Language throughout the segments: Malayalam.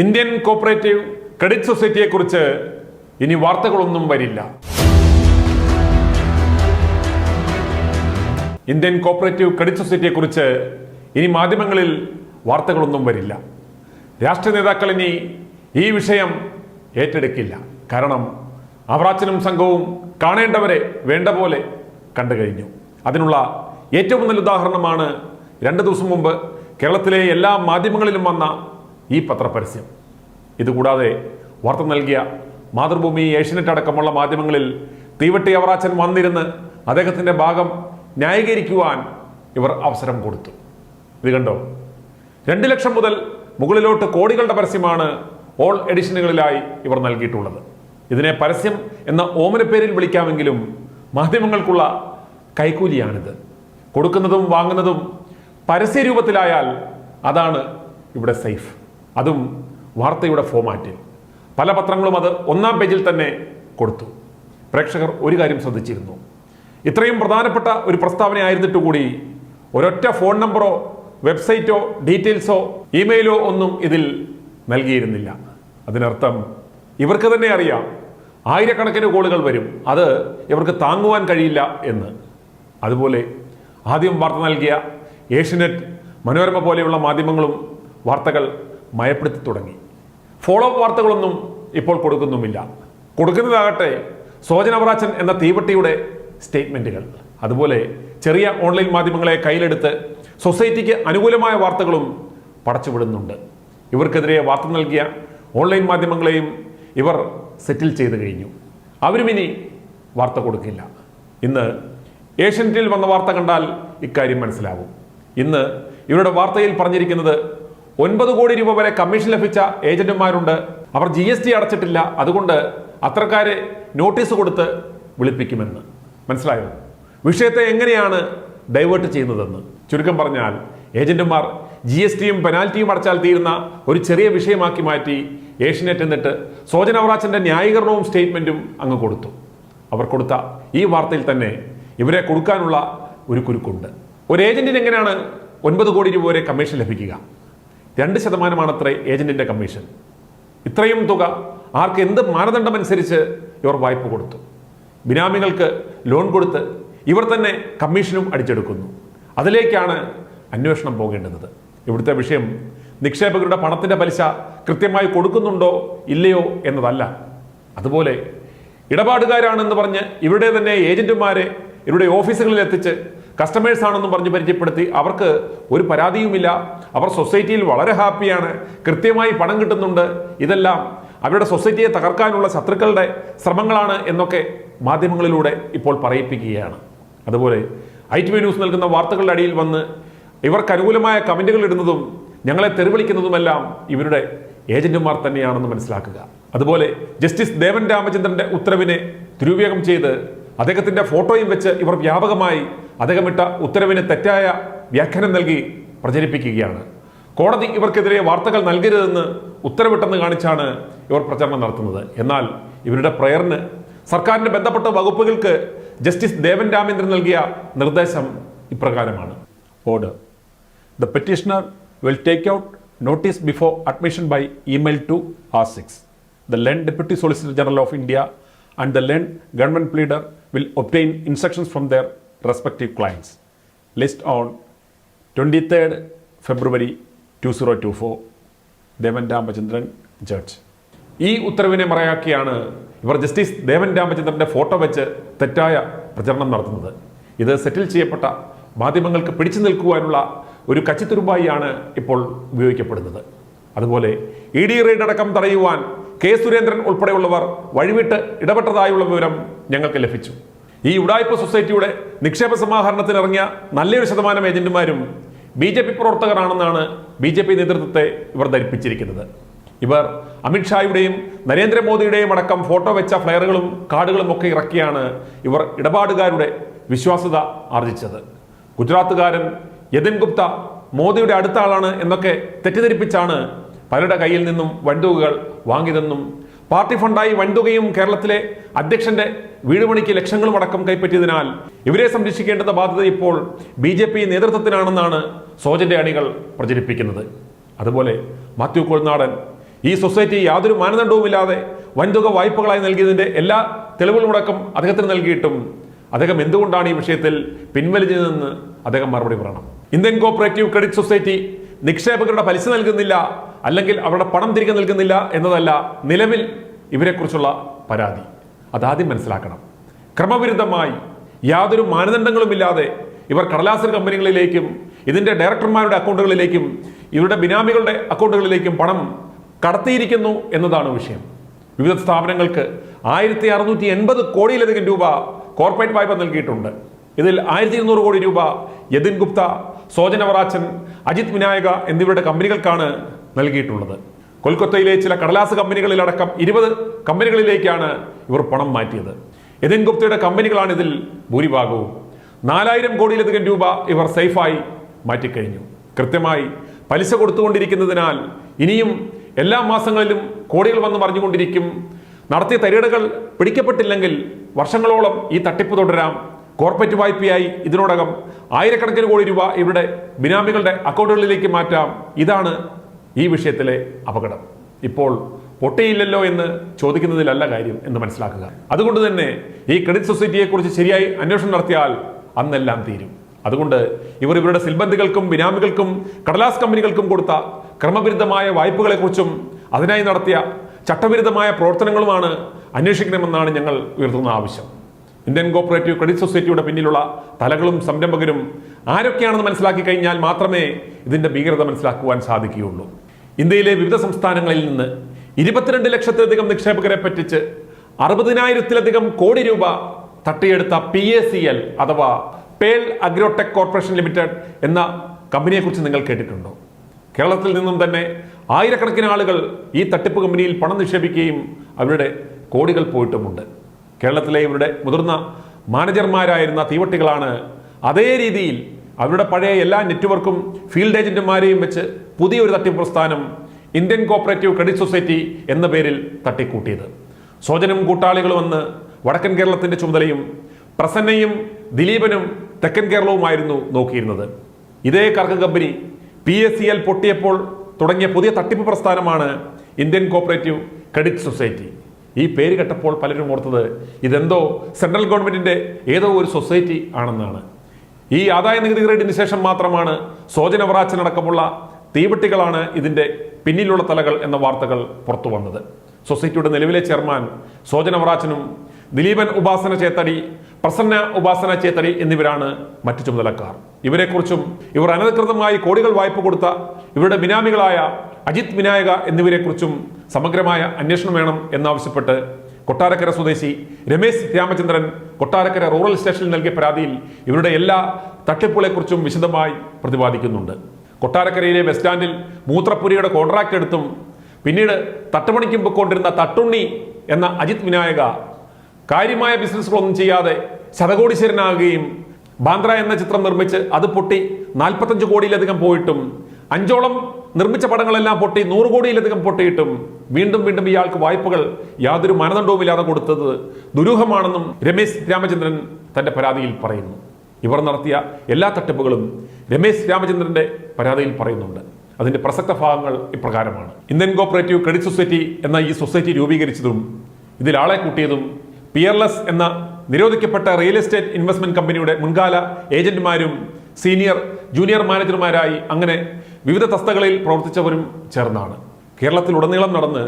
ഇന്ത്യൻ കോപ്പറേറ്റീവ് ക്രെഡിറ്റ് സൊസൈറ്റിയെക്കുറിച്ച് ഇനി വാർത്തകളൊന്നും വരില്ല. ഇന്ത്യൻ കോപ്പറേറ്റീവ് ക്രെഡിറ്റ് സൊസൈറ്റിയെക്കുറിച്ച് ഇനി മാധ്യമങ്ങളിൽ വാർത്തകളൊന്നും വരില്ല. രാഷ്ട്രീയ നേതാക്കൾ ഇനി ഈ വിഷയം ഏറ്റെടുക്കില്ല. കാരണം അവറാച്ചനും സംഘവും കാണേണ്ടവരെ വേണ്ട പോലെ കണ്ടു കഴിഞ്ഞു. അതിനുള്ള ഏറ്റവും നല്ല ഉദാഹരണമാണ് രണ്ട് ദിവസം മുമ്പ് കേരളത്തിലെ എല്ലാ മാധ്യമങ്ങളിലും വന്ന ഈ പത്രപരസ്യം. ഇതുകൂടാതെ വാർത്ത നൽകിയ മാതൃഭൂമി ഏഷ്യനെറ്റ് അടക്കമുള്ള മാധ്യമങ്ങളിൽ തീവട്ടി അവറാച്ചൻ വന്നിരുന്ന് അദ്ദേഹത്തിന്റെ ഭാഗം ന്യായീകരിക്കുവാൻ ഇവർ അവസരം കൊടുത്തു. ഇത് കണ്ടോ? രണ്ട് ലക്ഷം മുതൽ മുകളിലോട്ട് കോടികളുടെ പരസ്യമാണ് ഓൾ എഡിഷനുകളിലായി ഇവർ നൽകിയിട്ടുള്ളത്. ഇതിനെ പരസ്യം എന്ന ഓമനപ്പേരിൽ വിളിക്കാമെങ്കിലും മാധ്യമങ്ങൾക്കുള്ള കൈക്കൂലിയാണിത്. കൊടുക്കുന്നതും വാങ്ങുന്നതും പരസ്യ രൂപത്തിലായാൽ അതാണ് ഇവിടെ സേഫ്. അതും വാർത്തയുടെ ഫോമാറ്റിൽ. പല പത്രങ്ങളും അത് ഒന്നാം പേജിൽ തന്നെ കൊടുത്തു. പ്രേക്ഷകർ ഒരു കാര്യം ശ്രദ്ധിച്ചിരുന്നു. ഇത്രയും പ്രധാനപ്പെട്ട ഒരു പ്രസ്താവനയായിരുന്നിട്ട് കൂടി ഒരൊറ്റ ഫോൺ നമ്പറോ വെബ്സൈറ്റോ ഡീറ്റെയിൽസോ ഇമെയിലോ ഒന്നും ഇതിൽ നൽകിയിരുന്നില്ല. അതിനർത്ഥം ഇവർക്ക് തന്നെ അറിയാം. ആയിരക്കണക്കിന് കോളുകൾ വരും. അത് ഇവർക്ക് താങ്ങുവാൻ കഴിയില്ല എന്ന്. അതുപോലെ ആദ്യം വാർത്ത നൽകിയ ഏഷ്യനെറ്റ് മനോരമ പോലെയുള്ള മാധ്യമങ്ങളും വാർത്തകൾ മയപ്പെടുത്തി തുടങ്ങി. ഫോളോ അപ്പ് വാർത്തകളൊന്നും ഇപ്പോൾ കൊടുക്കുന്നുമില്ല. കൊടുക്കുന്നതാകട്ടെ സോജനവറാച്ചൻ എന്ന തീവട്ടിയുടെ സ്റ്റേറ്റ്മെന്റുകൾ അതുപോലെ ചെറിയ ഓൺലൈൻ മാധ്യമങ്ങളെ കയ്യിലെടുത്ത് സൊസൈറ്റിക്ക് അനുകൂലമായ വാർത്തകളും പടച്ചുവിടുന്നുണ്ട്. ഇവർക്കെതിരെ വാർത്ത നൽകിയ ഓൺലൈൻ മാധ്യമങ്ങളെയും ഇവർ സെറ്റിൽ ചെയ്തു കഴിഞ്ഞു. അവരും ഇനി വാർത്ത കൊടുക്കില്ല. ഇന്ന് ഏഷ്യനെറ്റിൽ വന്ന വാർത്ത കണ്ടാൽ ഇക്കാര്യം മനസ്സിലാവും. ഇന്ന് ഇവരുടെ വാർത്തയിൽ പറഞ്ഞിരിക്കുന്നത് ഒൻപത് കോടി രൂപ വരെ കമ്മീഷൻ ലഭിച്ച ഏജന്റുമാരുണ്ട്. അവർ ജി എസ് ടി അടച്ചിട്ടില്ല. അതുകൊണ്ട് അത്രക്കാരെ നോട്ടീസ് കൊടുത്ത് വിളിപ്പിക്കുമെന്ന്. മനസ്സിലായോ? വിഷയത്തെ എങ്ങനെയാണ് ഡൈവേർട്ട് ചെയ്യുന്നതെന്ന്. ചുരുക്കം പറഞ്ഞാൽ ഏജന്റുമാർ ജി എസ് ടിയും പെനാൽറ്റിയും അടച്ചാൽ തീരുന്ന ഒരു ചെറിയ വിഷയമാക്കി മാറ്റി ഏഷ്യനെറ്റ് എന്നിട്ട് സോജൻ അവറാച്ചന്റെ ന്യായീകരണവും സ്റ്റേറ്റ്മെന്റും അങ്ങ് കൊടുത്തു. അവർ കൊടുത്ത ഈ വാർത്തയിൽ തന്നെ ഇവരെ കൊടുക്കാനുള്ള ഒരു കുരുക്കുണ്ട്. ഒരു ഏജന്റിന് എങ്ങനെയാണ് ഒൻപത് കോടി രൂപ വരെ കമ്മീഷൻ ലഭിക്കുക? രണ്ട് ശതമാനമാണത്രേ ഏജന്റിന്റെ കമ്മീഷൻ. ഇത്രയും തുക ആർക്ക് എന്ത് മാനദണ്ഡമനുസരിച്ച് ഇവർ വായ്പ കൊടുത്തു. ബിനാമികൾക്ക് ലോൺ കൊടുത്ത് ഇവർ തന്നെ കമ്മീഷനും അടിച്ചെടുക്കുന്നു. അതിലേക്കാണ് അന്വേഷണം പോകേണ്ടുന്നത്. ഇവിടുത്തെ വിഷയം നിക്ഷേപകരുടെ പണത്തിന്റെ പലിശ കൃത്യമായി കൊടുക്കുന്നുണ്ടോ ഇല്ലയോ എന്നതല്ല. അതുപോലെ ഇടപാടുകാരാണെന്ന് പറഞ്ഞ് ഇവരുടെ തന്നെ ഏജന്റുമാരെ ഇവരുടെ ഓഫീസുകളിൽ എത്തിച്ച് കസ്റ്റമേഴ്സ് ആണെന്നും പറഞ്ഞ് പരിചയപ്പെടുത്തി. അവർക്ക് ഒരു പരാതിയുമില്ല. അവർ സൊസൈറ്റിയിൽ വളരെ ഹാപ്പിയാണ് കൃത്യമായി പണം കിട്ടുന്നുണ്ട്. ഇതെല്ലാം അവരുടെ സൊസൈറ്റിയെ തകർക്കാനുള്ള ശത്രുക്കളുടെ ശ്രമങ്ങളാണ് എന്നൊക്കെ മാധ്യമങ്ങളിലൂടെ ഇപ്പോൾ പറയിപ്പിക്കുകയാണ്. അതുപോലെ ഐ ടി വി ന്യൂസ് നൽകുന്ന വാർത്തകളുടെ അടിയിൽ വന്ന് ഇവർക്ക് അനുകൂലമായ കമന്റുകൾ ഇടുന്നതും ഞങ്ങളെ തെറിവിളിക്കുന്നതുമെല്ലാം ഇവരുടെ ഏജന്റുമാർ തന്നെയാണെന്ന് മനസ്സിലാക്കുക. അതുപോലെ ജസ്റ്റിസ് ദേവൻ രാമചന്ദ്രന്റെ ഉത്തരവിനെ ദുരുപയോഗം ചെയ്ത് അദ്ദേഹത്തിന്റെ ഫോട്ടോയും വെച്ച് ഇവർ വ്യാപകമായി അദ്ദേഹം ഇട്ട ഉത്തരവിന് തെറ്റായ വ്യാഖ്യാനം നൽകി പ്രചരിപ്പിക്കുകയാണ്. കോടതി ഇവർക്കെതിരെ വാർത്തകൾ നൽകരുതെന്ന് ഉത്തരവിട്ടെന്ന് കാണിച്ചാണ് ഇവർ പ്രചരണം നടത്തുന്നത്. എന്നാൽ ഇവരുടെ പ്രയറിന് സർക്കാരിന്റെ ബന്ധപ്പെട്ട വകുപ്പുകൾക്ക് ജസ്റ്റിസ് ദേവൻ രാമേന്ദ്രൻ നൽകിയ നിർദ്ദേശം ഇപ്രകാരമാണ്. Order. The petitioner will take out notice before admission by email to R6. The Len Deputy Solicitor General of India and the Len government pleader will obtain instructions from their respective clients. List on 23rd February 2024. Devan Ramachandran judge ഈ ഉത്തരവിനെ മറയാക്കിയാണ് ഇവർ ജസ്റ്റിസ് ദേവൻ രാമചന്ദ്രന്റെ ഫോട്ടോ വെച്ച് തെറ്റായ പ്രചരണം നടത്തുന്നത് ഇത് സെറ്റിൽ ചെയ്യപ്പെട്ട മാധ്യമങ്ങൾക്ക് പിടിച്ചു നിൽക്കുവാനുള്ള ഒരു കച്ചിത്തുരുമ്പായിയാണ് ഇപ്പോൾ ഉപയോഗിക്കപ്പെടുന്നത് അതുപോലെ ഇ ഡി റെയ്ഡ് അടക്കം തടയുവാൻ കെ സുരേന്ദ്രൻ ഉൾപ്പെടെയുള്ളവർ വഴിവിട്ട് ഇടപെട്ടതായുള്ള വിവരം ഞങ്ങൾക്ക് ലഭിച്ചു. ഈ ഉടായ്പ സൊസൈറ്റിയുടെ നിക്ഷേപ സമാഹരണത്തിന് ഇറങ്ങിയ നല്ലൊരു ശതമാനം ഏജന്റുമാരും ബി ജെ പി പ്രവർത്തകരാണെന്നാണ് ബി ജെ പി നേതൃത്വത്തെ ഇവർ ധരിപ്പിച്ചിരിക്കുന്നത്. ഇവർ അമിത്ഷായുടെയും നരേന്ദ്രമോദിയുടെയും അടക്കം ഫോട്ടോ വെച്ച ഫ്ലയറുകളും കാർഡുകളും ഒക്കെ ഇറക്കിയാണ് ഇവർ ഇടപാടുകാരുടെ വിശ്വാസ്യത ആർജിച്ചത്. ഗുജറാത്തുകാരൻ യതിൻ ഗുപ്ത മോദിയുടെ അടുത്ത ആളാണ് എന്നൊക്കെ തെറ്റിദ്ധരിപ്പിച്ചാണ് പലരുടെ കയ്യിൽ നിന്നും വൻതുകകൾ വാങ്ങിതെന്നും പാർട്ടി ഫണ്ടായി വൻതുകയും കേരളത്തിലെ അധ്യക്ഷന്റെ വീട് പണിക്ക് ലക്ഷങ്ങളും അടക്കം കൈപ്പറ്റിയതിനാൽ ഇവരെ സംരക്ഷിക്കേണ്ടത് ബാധ്യത ഇപ്പോൾ ബി ജെ പി നേതൃത്വത്തിനാണെന്നാണ് സോജന്റെ അണികൾ പ്രചരിപ്പിക്കുന്നത്. അതുപോലെ മാത്യു കൊൾനാടൻ ഈ സൊസൈറ്റി യാതൊരു മാനദണ്ഡവുമില്ലാതെ വൻതുക വായ്പകളായി നൽകിയതിന്റെ എല്ലാ തെളിവുകളുമടക്കം അദ്ദേഹത്തിന് നൽകിയിട്ടും അദ്ദേഹം എന്തുകൊണ്ടാണ് ഈ വിഷയത്തിൽ പിൻവലിച്ചതെന്ന് അദ്ദേഹം മറുപടി പറയണം. ഇന്ത്യൻ കോപ്പറേറ്റീവ് ക്രെഡിറ്റ് സൊസൈറ്റി നിക്ഷേപകരുടെ പലിശ നൽകുന്നില്ല അല്ലെങ്കിൽ അവരുടെ പണം തിരികെ നൽകുന്നില്ല എന്നതല്ല നിലവിൽ ഇവരെക്കുറിച്ചുള്ള പരാതി. അതാദ്യം മനസ്സിലാക്കണം. ക്രമവിരുദ്ധമായി യാതൊരു മാനദണ്ഡങ്ങളുമില്ലാതെ ഇവർ കടലാസർ കമ്പനികളിലേക്കും ഇതിന്റെ ഡയറക്ടർമാരുടെ അക്കൗണ്ടുകളിലേക്കും ഇവരുടെ ബിനാമികളുടെ അക്കൗണ്ടുകളിലേക്കും പണം കടത്തിയിരിക്കുന്നു എന്നതാണ് വിഷയം. വിവിധ സ്ഥാപനങ്ങൾക്ക് ആയിരത്തി അറുന്നൂറ്റി എൺപത് കോടിയിലധികം രൂപ കോർപ്പറേറ്റ് വായ്പ നൽകിയിട്ടുണ്ട്. ഇതിൽ ആയിരത്തി ഇരുന്നൂറ് കോടി രൂപ യതിൻ ഗുപ്ത സോജന വറാച്ചൻ അജിത് വിനായക എന്നിവരുടെ കമ്പനികൾക്കാണ് നൽകിയിട്ടുള്ളത്. കൊൽക്കത്തയിലെ ചില കടലാസ് കമ്പനികളിലടക്കം ഇരുപത് കമ്പനികളിലേക്കാണ് ഇവർ പണം മാറ്റിയത്. യതിൻ ഗുപ്തയുടെ കമ്പനികളാണ് ഇതിൽ ഭൂരിഭാഗവും. നാലായിരം കോടിയിലധികം രൂപ ഇവർ സേഫായി മാറ്റിക്കഴിഞ്ഞു. കൃത്യമായി പലിശ കൊടുത്തുകൊണ്ടിരിക്കുന്നതിനാൽ ഇനിയും എല്ലാ മാസങ്ങളിലും കോടികൾ വന്ന് മറിഞ്ഞുകൊണ്ടിരിക്കും. നടത്തിയ തരികടകൾ പിടിക്കപ്പെട്ടില്ലെങ്കിൽ വർഷങ്ങളോളം ഈ തട്ടിപ്പ് തുടരാം. കോർപ്പറേറ്റ് വായ്പയായി ഇതിനോടകം ആയിരക്കണക്കിന് കോടി രൂപ ഇവരുടെ ബിനാമികളുടെ അക്കൗണ്ടുകളിലേക്ക് മാറ്റാം. ഇതാണ് ഈ വിഷയത്തിലെ അപകടം. ഇപ്പോൾ പൊട്ടിയില്ലല്ലോ എന്ന് ചോദിക്കുന്നതിലല്ല കാര്യം എന്ന് മനസ്സിലാക്കുക. അതുകൊണ്ട് തന്നെ ഈ ക്രെഡിറ്റ് സൊസൈറ്റിയെക്കുറിച്ച് ശരിയായി അന്വേഷണം നടത്തിയാൽ അന്നെല്ലാം തീരും. അതുകൊണ്ട് ഇവർ ഇവരുടെ സിൽബന്ധികൾക്കും ബിനാമികൾക്കും കടലാസ് കമ്പനികൾക്കും കൊടുത്ത ക്രമവിരുദ്ധമായ വായ്പകളെക്കുറിച്ചും അതിനായി നടത്തിയ ചട്ടവിരുദ്ധമായ പ്രവർത്തനങ്ങളുമാണ് അന്വേഷിക്കണമെന്നാണ് ഞങ്ങൾ ഉയർത്തുന്ന ആവശ്യം. ഇന്ത്യൻ കോപ്പറേറ്റീവ് ക്രെഡിറ്റ് സൊസൈറ്റിയുടെ പിന്നിലുള്ള തലകളും സംരംഭകരും ആരൊക്കെയാണെന്ന് മനസ്സിലാക്കി കഴിഞ്ഞാൽ മാത്രമേ ഇതിന്റെ ഭീകരത മനസ്സിലാക്കുവാൻ സാധിക്കുകയുള്ളൂ. ഇന്ത്യയിലെ വിവിധ സംസ്ഥാനങ്ങളിൽ നിന്ന് ഇരുപത്തിരണ്ട് ലക്ഷത്തിലധികം നിക്ഷേപകരെ പറ്റിച്ച് അറുപതിനായിരത്തിലധികം കോടി രൂപ തട്ടിയെടുത്ത പി എ സി എൽ അഥവാ പേൽ അഗ്രോടെക് കോർപ്പറേഷൻ ലിമിറ്റഡ് എന്ന കമ്പനിയെക്കുറിച്ച് നിങ്ങൾ കേട്ടിട്ടുണ്ടോ? കേരളത്തിൽ നിന്നും തന്നെ ആയിരക്കണക്കിന് ആളുകൾ ഈ തട്ടിപ്പ് കമ്പനിയിൽ പണം നിക്ഷേപിക്കുകയും അവരുടെ കോടികൾ പോയിട്ടുമുണ്ട്. കേരളത്തിലെ ഇവരുടെ മുതിർന്ന മാനേജർമാരായിരുന്ന തീവട്ടികളാണ് അതേ രീതിയിൽ അവരുടെ പഴയ എല്ലാ നെറ്റ്വർക്കും ഫീൽഡ് ഏജന്റുമാരെയും വെച്ച് പുതിയൊരു തട്ടിപ്പ് പ്രസ്ഥാനം ഇന്ത്യൻ കോപ്പറേറ്റീവ് ക്രെഡിറ്റ് സൊസൈറ്റി എന്ന പേരിൽ തട്ടിക്കൂട്ടിയത്. സോജനും കൂട്ടാളികളുമെന്ന് വടക്കൻ കേരളത്തിന്റെ ചുമതലയും പ്രസന്നയും ദിലീപനും തെക്കൻ കേരളവുമായിരുന്നു നോക്കിയിരുന്നത്. ഇതേ കർക്ക company P S C L പൊട്ടിയപ്പോൾ തുടങ്ങിയ പുതിയ തട്ടിപ്പ് പ്രസ്ഥാനമാണ് ഇന്ത്യൻ കോപ്പറേറ്റീവ് ക്രെഡിറ്റ് സൊസൈറ്റി. ഈ പേര് കേട്ടപ്പോൾ പലരും ഓർത്തത് ഇതെന്തോ സെൻട്രൽ ഗവൺമെന്റിന്റെ ഏതോ ഒരു സൊസൈറ്റി ആണെന്നാണ്. ഈ ആദായ നികുതി റേഡിന് ശേഷം മാത്രമാണ് സോജന വറാച്ചനടക്കമുള്ള തീവട്ടികളാണ് ഇതിന്റെ പിന്നിലുള്ള തലകൾ എന്ന വാർത്തകൾ പുറത്തു വന്നത്. സൊസൈറ്റിയുടെ നിലവിലെ ചെയർമാൻ സോജന വറാച്ചനും ദിലീപൻ ഉപാസന ചേത്തടി പ്രസന്ന ഉപാസന ചേത്തടി എന്നിവരാണ് മറ്റു ചുമതലക്കാർ. ഇവരെക്കുറിച്ചും ഇവർ അനധികൃതമായി കോടികൾ വായ്പ കൊടുത്ത ഇവരുടെ ബിനാമികളായ അജിത് വിനായക എന്നിവരെക്കുറിച്ചും സമഗ്രമായ അന്വേഷണം വേണം എന്നാവശ്യപ്പെട്ട് കൊട്ടാരക്കര സ്വദേശി രമേശ് രാമചന്ദ്രൻ കൊട്ടാരക്കര റൂറൽ സ്റ്റേഷനിൽ നൽകിയ പരാതിയിൽ ഇവരുടെ എല്ലാ തട്ടിപ്പുകളെക്കുറിച്ചും വിശദമായി പ്രതിപാദിക്കുന്നുണ്ട്. കൊട്ടാരക്കരയിലെ ബസ് സ്റ്റാൻഡിൽ മൂത്രപ്പുരിയുടെ കോൺട്രാക്ട് എടുത്തും പിന്നീട് തട്ടുപണിക്കും പൊക്കൊണ്ടിരുന്ന തട്ടുണ്ണി എന്ന അജിത് വിനായക കാര്യമായ ബിസിനസ്സുകളൊന്നും ചെയ്യാതെ ശതകോടീശ്വരനാകുകയും ബാന്ദ്ര എന്ന ചിത്രം നിർമ്മിച്ച് അത് പൊട്ടി നാൽപ്പത്തഞ്ച് കോടിയിലധികം പോയിട്ടും അഞ്ചോളം നിർമ്മിച്ച പടങ്ങളെല്ലാം പൊട്ടി നൂറ് കോടിയിലധികം പൊട്ടിയിട്ടും വീണ്ടും വീണ്ടും ഇയാൾക്ക് വായ്പകൾ യാതൊരു മാനദണ്ഡവുമില്ലാതെ കൊടുത്തത് ദുരൂഹമാണെന്നും രമേശ് രാമചന്ദ്രൻ തന്റെ പരാതിയിൽ പറയുന്നു. ഇവർ നടത്തിയ എല്ലാ തട്ടിപ്പുകളും രമേശ് രാമചന്ദ്രന്റെ പരാതിയിൽ പറയുന്നുണ്ട്. അതിന്റെ പ്രസക്ത ഭാഗങ്ങൾ ഇപ്രകാരമാണ്. ഇന്ത്യൻ കോപ്പറേറ്റീവ് ക്രെഡിറ്റ് സൊസൈറ്റി എന്ന ഈ സൊസൈറ്റി രൂപീകരിച്ചതും ഇതിൽ ആളെ കൂട്ടിയതും പിയർലെസ് എന്ന നിരോധിക്കപ്പെട്ട റിയൽ എസ്റ്റേറ്റ് ഇൻവെസ്റ്റ്മെന്റ് കമ്പനിയുടെ മുൻകാല ഏജന്റുമാരും സീനിയർ ജൂനിയർ മാനേജർമാരായി അങ്ങനെ വിവിധ തസ്തകളിൽ പ്രവർത്തിച്ചവരും ചേർന്നാണ്. കേരളത്തിൽ കേരളത്തിലുടനീളം നടന്ന്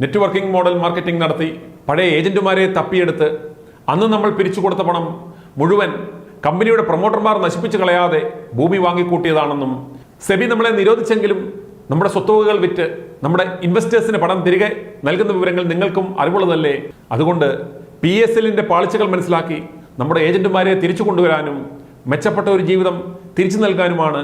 നെറ്റ്വർക്കിംഗ് മോഡൽ മാർക്കറ്റിംഗ് നടത്തി പഴയ ഏജന്റുമാരെ തപ്പിയെടുത്ത് അന്ന് നമ്മൾ പിരിച്ചു കൊടുത്ത പണം മുഴുവൻ കമ്പനിയുടെ പ്രൊമോട്ടർമാർ നശിപ്പിച്ചു കളയാതെ ഭൂമി വാങ്ങിക്കൂട്ടിയതാണെന്നും സെബി നമ്മളെ നിരോധിച്ചെങ്കിലും നമ്മുടെ സ്വത്തുവകകൾ വിറ്റ് നമ്മുടെ ഇൻവെസ്റ്റേഴ്സിന് പണം തിരികെ നൽകുന്ന വിവരങ്ങൾ നിങ്ങൾക്കും അറിവുള്ളതല്ലേ? അതുകൊണ്ട് പി എസ് എല്ലിന്റെ പാളിച്ചകൾ മനസ്സിലാക്കി നമ്മുടെ ഏജന്റുമാരെ തിരിച്ചു കൊണ്ടുവരാനും മെച്ചപ്പെട്ട ഒരു ജീവിതം തിരിച്ചു നൽകാനുമാണ്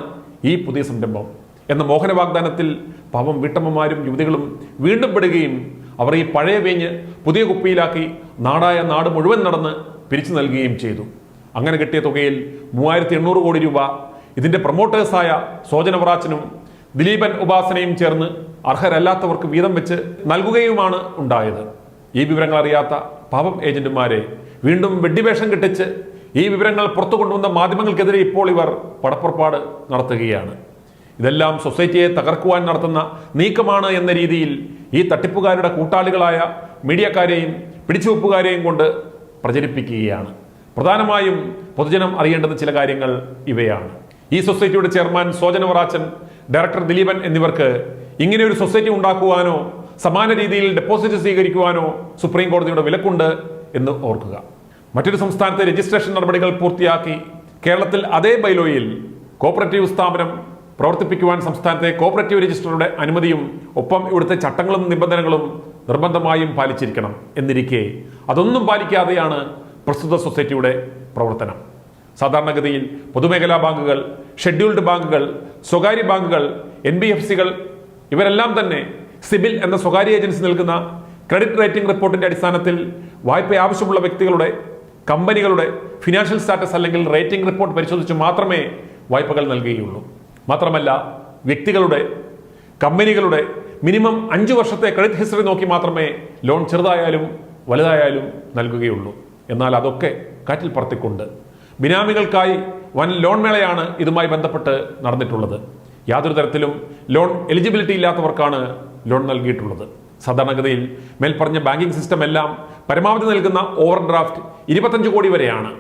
ഈ പുതിയ സംരംഭം. എന്ന മോഹന വാഗ്ദാനത്തിൽ പാവം വീട്ടമ്മമാരും യുവതികളും വീണ്ടും പെടുകയും അവർ ഈ പഴയ വേഞ്ഞ് പുതിയ കുപ്പിയിലാക്കി നാടായ നാട് മുഴുവൻ നടന്ന് പിരിച്ചു നൽകുകയും ചെയ്തു. അങ്ങനെ കിട്ടിയ തുകയിൽ മൂവായിരത്തി എണ്ണൂറ് കോടി രൂപ ഇതിന്റെ പ്രൊമോട്ടേഴ്സായ സോജനവറാച്ചനും ദിലീപൻ ഉപാസനയും ചേർന്ന് അർഹരല്ലാത്തവർക്ക് വീതം വെച്ച് നൽകുകയുമാണ് ഉണ്ടായത്. ഈ വിവരങ്ങൾ അറിയാത്ത പാവം ഏജന്റുമാരെ വീണ്ടും വെഡ്ഡിവേഷം കെട്ടിച്ച് ഈ വിവരങ്ങൾ പുറത്തു കൊണ്ടുവന്ന മാധ്യമങ്ങൾക്കെതിരെ ഇപ്പോൾ ഇവർ പടപ്പുറപ്പാട് നടത്തുകയാണ്. ഇതെല്ലാം സൊസൈറ്റിയെ തകർക്കുവാൻ നടത്തുന്ന നീക്കമാണ് എന്ന രീതിയിൽ ഈ തട്ടിപ്പുകാരുടെ കൂട്ടാളികളായ മീഡിയക്കാരെയും പിടിച്ചുവെപ്പുകാരെയും കൊണ്ട് പ്രചരിപ്പിക്കുകയാണ്. പ്രധാനമായും പൊതുജനം അറിയേണ്ടുന്ന ചില കാര്യങ്ങൾ ഇവയാണ്. ഈ സൊസൈറ്റിയുടെ ചെയർമാൻ സോജന വറാച്ചൻ ഡയറക്ടർ ദിലീപൻ എന്നിവർക്ക് ഇങ്ങനെ ഒരു സൊസൈറ്റി ഉണ്ടാക്കുവാനോ സമാന രീതിയിൽ ഡെപ്പോസിറ്റ് സ്വീകരിക്കുവാനോ സുപ്രീം കോടതിയുടെ വിലക്കുണ്ട് എന്ന് ഓർക്കുക. മറ്റൊരു സംസ്ഥാനത്തെ രജിസ്ട്രേഷൻ നടപടികൾ പൂർത്തിയാക്കി കേരളത്തിൽ അതേ ബൈലോയിൽ കോപ്പറേറ്റീവ് സ്ഥാപനം പ്രവർത്തിപ്പിക്കുവാൻ സംസ്ഥാനത്തെ കോപ്പറേറ്റീവ് രജിസ്റ്ററുടെ അനുമതിയും ഒപ്പം ഇവിടുത്തെ ചട്ടങ്ങളും നിബന്ധനകളും നിർബന്ധമായും പാലിച്ചിരിക്കണം എന്നിരിക്കെ അതൊന്നും പാലിക്കാതെയാണ് പ്രസ്തുത സൊസൈറ്റിയുടെ പ്രവർത്തനം. സാധാരണഗതിയിൽ പൊതുമേഖലാ ബാങ്കുകൾ ഷെഡ്യൂൾഡ് ബാങ്കുകൾ സ്വകാര്യ ബാങ്കുകൾ എൻ ബി എഫ് സികൾ ഇവരെല്ലാം തന്നെ സിബിൽ എന്ന സ്വകാര്യ ഏജൻസി നൽകുന്ന ക്രെഡിറ്റ് റേറ്റിംഗ് റിപ്പോർട്ടിന്റെ അടിസ്ഥാനത്തിൽ വായ്പ ആവശ്യമുള്ള വ്യക്തികളുടെ കമ്പനികളുടെ ഫിനാൻഷ്യൽ സ്റ്റാറ്റസ് അല്ലെങ്കിൽ റേറ്റിംഗ് റിപ്പോർട്ട് പരിശോധിച്ച് മാത്രമേ വായ്പകൾ നൽകുകയുള്ളൂ. മാത്രമല്ല വ്യക്തികളുടെ കമ്പനികളുടെ മിനിമം അഞ്ച് വർഷത്തെ ക്രെഡിറ്റ് ഹിസ്റ്ററി നോക്കി മാത്രമേ ലോൺ ചെറുതായാലും വലുതായാലും നൽകുകയുള്ളൂ. എന്നാൽ അതൊക്കെ കാറ്റിൽ പറത്തിക്കൊണ്ട്. ബിനാമികൾക്കായി വൻ ലോൺ മേളയാണ് ഇതുമായി ബന്ധപ്പെട്ട് നടന്നിട്ടുള്ളത്. യാതൊരു തരത്തിലും ലോൺ എലിജിബിലിറ്റി ഇല്ലാത്തവർക്കാണ് ലോൺ നൽകിയിട്ടുള്ളത്. സാധാരണഗതിയിൽ മേൽപ്പറഞ്ഞ ബാങ്കിംഗ് സിസ്റ്റം എല്ലാം പരമാവധി നൽകുന്ന ഓവർ ഡ്രാഫ്റ്റ് ഇരുപത്തഞ്ച് കോടി വരെയാണ്.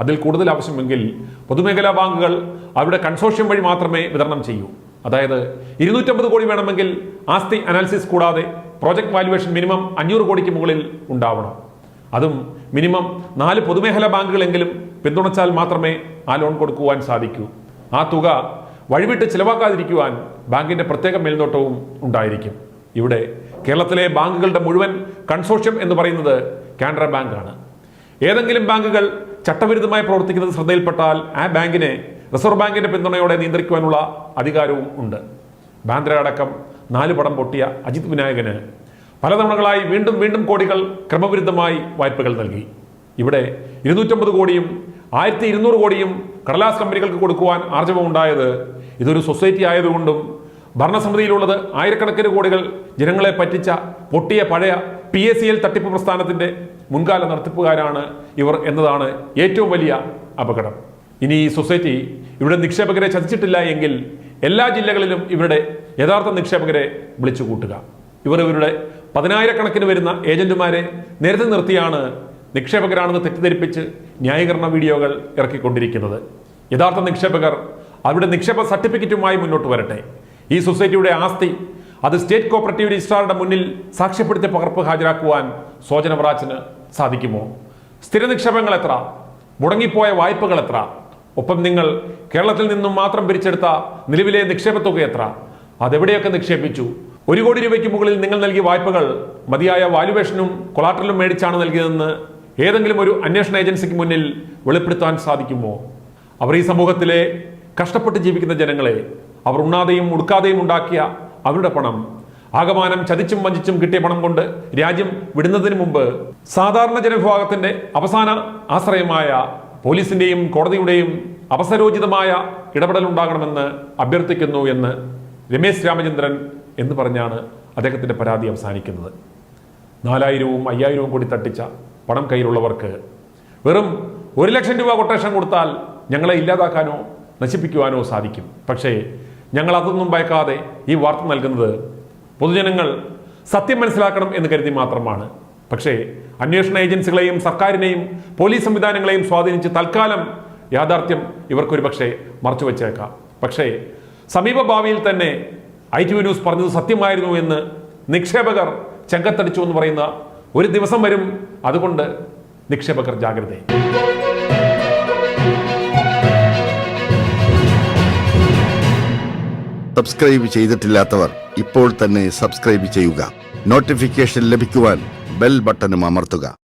അതിൽ കൂടുതൽ ആവശ്യമെങ്കിൽ പൊതുമേഖലാ ബാങ്കുകൾ അവരുടെ കൺസോഷ്യം വഴി മാത്രമേ വിതരണം ചെയ്യൂ. അതായത് ഇരുന്നൂറ്റമ്പത് കോടി വേണമെങ്കിൽ ആസ്തി അനാലിസിസ് കൂടാതെ പ്രോജക്ട് വാല്യുവേഷൻ മിനിമം അഞ്ഞൂറ് കോടിക്ക് മുകളിൽ ഉണ്ടാവണം. അതും മിനിമം നാല് പൊതുമേഖലാ ബാങ്കുകളെങ്കിലും പിന്തുണച്ചാൽ മാത്രമേ ആ ലോൺ കൊടുക്കുവാൻ സാധിക്കൂ. ആ തുക വഴിവിട്ട് ചിലവാക്കാതിരിക്കുവാൻ ബാങ്കിന്റെ പ്രത്യേക മേൽനോട്ടവും ഉണ്ടായിരിക്കും. ഇവിടെ കേരളത്തിലെ ബാങ്കുകളുടെ മുഴുവൻ കൺസോഷ്യം എന്ന് പറയുന്നത് കാനറ ബാങ്കാണ്. ഏതെങ്കിലും ബാങ്കുകൾ ചട്ടവിരുദ്ധമായി പ്രവർത്തിക്കുന്നത് ശ്രദ്ധയിൽപ്പെട്ടാൽ ആ ബാങ്കിനെ റിസർവ് ബാങ്കിന്റെ പിന്തുണയോടെ നിയന്ത്രിക്കുവാനുള്ള അധികാരവും ഉണ്ട്. ബാന്ദ്ര അടക്കം നാല് പടം പൊട്ടിയ അജിത് വിനായകന് പലതവണകളായി വീണ്ടും വീണ്ടും കോടികൾ ക്രമവിരുദ്ധമായി വായ്പകൾ നൽകി. ഇവിടെ ഇരുന്നൂറ്റമ്പത് കോടിയും ആയിരത്തി ഇരുന്നൂറ് കോടിയും കടലാസ് കമ്പനികൾക്ക് കൊടുക്കുവാൻ ആർജവമുണ്ടായത് ഇതൊരു സൊസൈറ്റി ആയതുകൊണ്ടും ഭരണസമിതിയിലുള്ളത് ആയിരക്കണക്കിന് കോടികൾ ജനങ്ങളെ പറ്റിച്ച പൊട്ടിയ പഴയ പി എസ് സി എൽ തട്ടിപ്പ് പ്രസ്ഥാനത്തിന്റെ മുൻകാല നടത്തിപ്പുകാരാണ് ഇവർ എന്നതാണ് ഏറ്റവും വലിയ അപകടം. ഇനി ഈ സൊസൈറ്റി ഇവിടെ നിക്ഷേപകരെ ചതിച്ചിട്ടില്ല എങ്കിൽ എല്ലാ ജില്ലകളിലും ഇവരുടെ യഥാർത്ഥ നിക്ഷേപകരെ വിളിച്ചു കൂട്ടുക ഇവർ ഇവരുടെ പതിനായിരക്കണക്കിന് വരുന്ന ഏജന്റുമാരെ നേരത്തെ നിർത്തിയാണ് നിക്ഷേപകരാണെന്ന് തെറ്റിദ്ധരിപ്പിച്ച് ന്യായീകരണ വീഡിയോകൾ ഇറക്കിക്കൊണ്ടിരിക്കുന്നത്. യഥാർത്ഥ നിക്ഷേപകർ അവരുടെ നിക്ഷേപ സർട്ടിഫിക്കറ്റുമായി മുന്നോട്ട് വരട്ടെ. ഈ സൊസൈറ്റിയുടെ ആസ്തി അത് സ്റ്റേറ്റ് കോപ്പറേറ്റീവ് രജിസ്ട്രാറുടെ മുന്നിൽ സാക്ഷ്യപ്പെടുത്തിയ പകർപ്പ് ഹാജരാക്കുവാൻ സോജന സാധിക്കുമോ? സ്ഥിര നിക്ഷേപങ്ങൾ എത്ര? മുടങ്ങിപ്പോയ വായ്പകൾ എത്ര? ഒപ്പം നിങ്ങൾ കേരളത്തിൽ നിന്നും മാത്രം പിരിച്ചെടുത്ത നിലവിലെ നിക്ഷേപ തുക എത്ര? അതെവിടെയൊക്കെ നിക്ഷേപിച്ചു? ഒരു കോടി രൂപയ്ക്ക് മുകളിൽ നിങ്ങൾ നൽകിയ വായ്പകൾ മതിയായ വാലുവേഷനും കൊളാട്രലും മേടിച്ചാണ് നൽകിയതെന്ന് ഏതെങ്കിലും ഒരു അന്വേഷണ ഏജൻസിക്ക് മുന്നിൽ വെളിപ്പെടുത്താൻ സാധിക്കുമോ? അവർ ഈ സമൂഹത്തിലെ കഷ്ടപ്പെട്ട് ജീവിക്കുന്ന ജനങ്ങളെ അവർ ഉണ്ണാതെയും ഉടുക്കാതെയും ഉണ്ടാക്കിയ അവരുടെ പണം ആകമാനം ചതിച്ചും വഞ്ചിച്ചും കിട്ടിയ പണം കൊണ്ട് രാജ്യം വിടുന്നതിന് മുമ്പ് സാധാരണ ജനവിഭാഗത്തിന്റെ അവസാന ആശ്രയമായ പോലീസിന്റെയും കോടതിയുടെയും അവസരോചിതമായ ഇടപെടൽ ഉണ്ടാകണമെന്ന് അഭ്യർത്ഥിക്കുന്നു എന്ന് രമേശ് രാമചന്ദ്രൻ എന്ന് പറഞ്ഞാണ് അദ്ദേഹത്തിന്റെ പരാതി അവസാനിക്കുന്നത്. നാലായിരവും അയ്യായിരവും കൂടി തട്ടിച്ച പണം കയ്യിലുള്ളവർക്ക് വെറും ഒരു ലക്ഷം രൂപ കൊട്ടേഷൻ കൊടുത്താൽ ഞങ്ങളെ ഇല്ലാതാക്കാനോ നശിപ്പിക്കുവാനോ സാധിക്കും. പക്ഷേ ഞങ്ങൾ അതൊന്നും ഭയക്കാതെ ഈ വാർത്ത നൽകുന്നത് പൊതുജനങ്ങൾ സത്യം മനസ്സിലാക്കണം എന്ന് കരുതി മാത്രമാണ്. പക്ഷേ അന്വേഷണ ഏജൻസികളെയും സർക്കാരിനെയും പോലീസ് സംവിധാനങ്ങളെയും സ്വാധീനിച്ച് തൽക്കാലം യാഥാർത്ഥ്യം ഇവർക്കൊരു പക്ഷേ മറച്ചു വച്ചേക്കാം പക്ഷേ സമീപഭാവിയിൽ തന്നെ ഐ ടി വി ന്യൂസ് പറഞ്ഞത് സത്യമായിരുന്നു എന്ന് നിക്ഷേപകർ ചെങ്കത്തടിച്ചു എന്ന് പറയുന്ന ഒരു ദിവസം വരും അതുകൊണ്ട് നിക്ഷേപകർ ജാഗ്രത സബ്സ്ക്രൈബ് ചെയ്തിട്ടില്ലാത്തവർ ഇപ്പോൾ തന്നെ സബ്സ്ക്രൈബ് ചെയ്യുക. നോട്ടിഫിക്കേഷൻ ലഭിക്കുവാൻ ബെൽ ബട്ടണും അമർത്തുക.